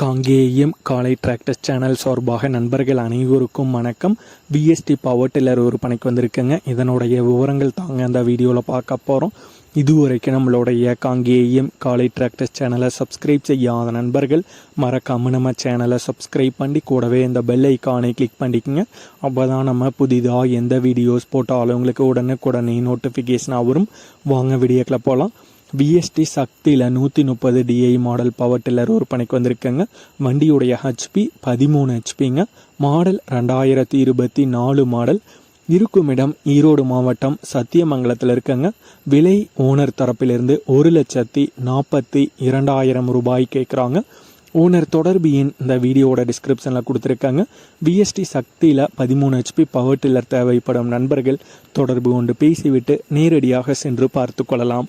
காங்கேயம் காலை tractors channel சார்பாக நண்பர்கள் அனைவருக்கும் வணக்கம். பிஎஸ்டி பவர் டில்லர் ஒரு பணிக்கு வந்திருக்குங்க. இதனுடைய விவரங்கள் தாங்க அந்த வீடியோவில் பார்க்க போகிறோம் இதுவரைக்கும் நம்மளுடைய காங்கேயம் காலை டிராக்டர்ஸ் சேனலை சப்ஸ்கிரைப் செய்யாத நண்பர்கள் மறக்காமல் நம்ம சேனலை சப்ஸ்கிரைப் பண்ணி கூடவே இந்த பெல் ஐக்கானை கிளிக் பண்ணிக்கோங்க. அப்போ தான் நம்ம புதிதாக எந்த வீடியோஸ் போட்டாலும் உங்களுக்கு உடனுக்குடனே நோட்டிஃபிகேஷனாக வரும். வாங்க வீடியோக்களை போகலாம் பிஎஸ்டி சக்தியில் நூற்றி முப்பது டிஐ மாடல் பவர் டில்லர் ஒரு பணிக்கு வந்திருக்குங்க. வண்டியுடைய ஹெச்பி பதிமூணு ஹெச்பிங்க மாடல் ரெண்டாயிரத்தி இருபத்தி நாலு மாடல் இருக்கும் இடம் ஈரோடு மாவட்டம் சத்தியமங்கலத்தில் இருக்கங்க. விலை ஓனர் தரப்பிலிருந்து ஒரு லட்சத்தி நாற்பத்தி இரண்டாயிரம் ரூபாய் கேட்குறாங்க ஓனர் தொடர்பு எண் இந்த வீடியோவோட டிஸ்கிரிப்ஷனில் கொடுத்துருக்காங்க. விஎஸ்டி சக்தியில் பதிமூணு ஹெச்பி பவர் டில்லர் தேவைப்படும் நண்பர்கள் தொடர்பு கொண்டு பேசிவிட்டு நேரடியாக சென்று பார்த்து கொள்ளலாம்.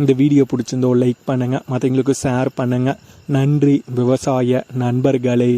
இந்த வீடியோ பிடிச்சிருந்தோ லைக் பண்ணுங்கள் மற்றவங்களுக்கு ஷேர் பண்ணுங்கள் நன்றி. விவசாய நண்பர்களே.